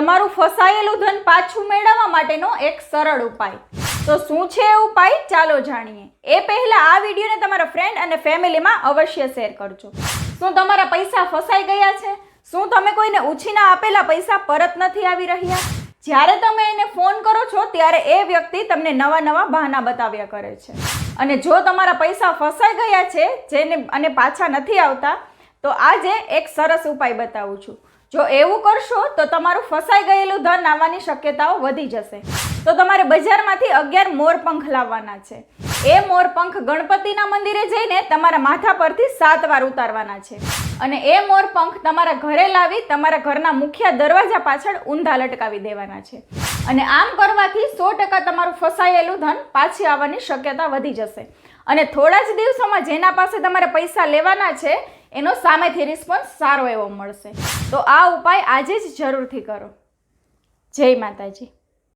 તમારું ફસાયેલું ધન પાછું મેળવવા માટેનો એક સરળ ઉપાય. તો શું છે એ ઉપાય? ચાલો જાણીએ. એ પહેલા આ વિડીયોને તમારા ફ્રેન્ડ અને ફેમિલીમાં અવશ્ય શેર કરજો. શું તમારા પૈસા ફસાઈ ગયા છે? શું તમે કોઈને ઉછીના આપેલા પૈસા પરત નથી આવી રહ્યા? જ્યારે તમે એને ફોન કરો છો, ત્યારે એ વ્યક્તિ તમને નવા નવા બહાના બતાવ્યા કરે છે. અને જો તમારા પૈસા ફસાઈ ગયા છે, જેને અને પાછા નથી આવતા તો આજે એક સરસ ઉપાય બતાવું છું. જો એવું કરશો તો તમારું ફસાઈ ગયેલું ધન આવવાની શક્યતાઓ વધી જશે. તો તમારે બજારમાંથી અગિયાર મોરપંખ લાવવાના છે. એ મોરપંખ ગણપતિના મંદિરે જઈને તમારા માથા પરથી સાત વાર ઉતારવાના છે. અને એ મોરપંખ તમારા ઘરે લાવી તમારા ઘરના મુખ્ય દરવાજા પાછળ ઊંધા લટકાવી દેવાના છે. અને આમ કરવાથી સો ટકા તમારું ફસાયેલું ધન પાછી આવવાની શક્યતા વધી જશે. અને થોડા જ દિવસોમાં જેના પાસે તમારે પૈસા લેવાના છે એનો સામેથી રિસ્પોન્સ સારો એવો મળશે. તો આ ઉપાય આજે જ જરૂરથી કરો. જય માતાજી.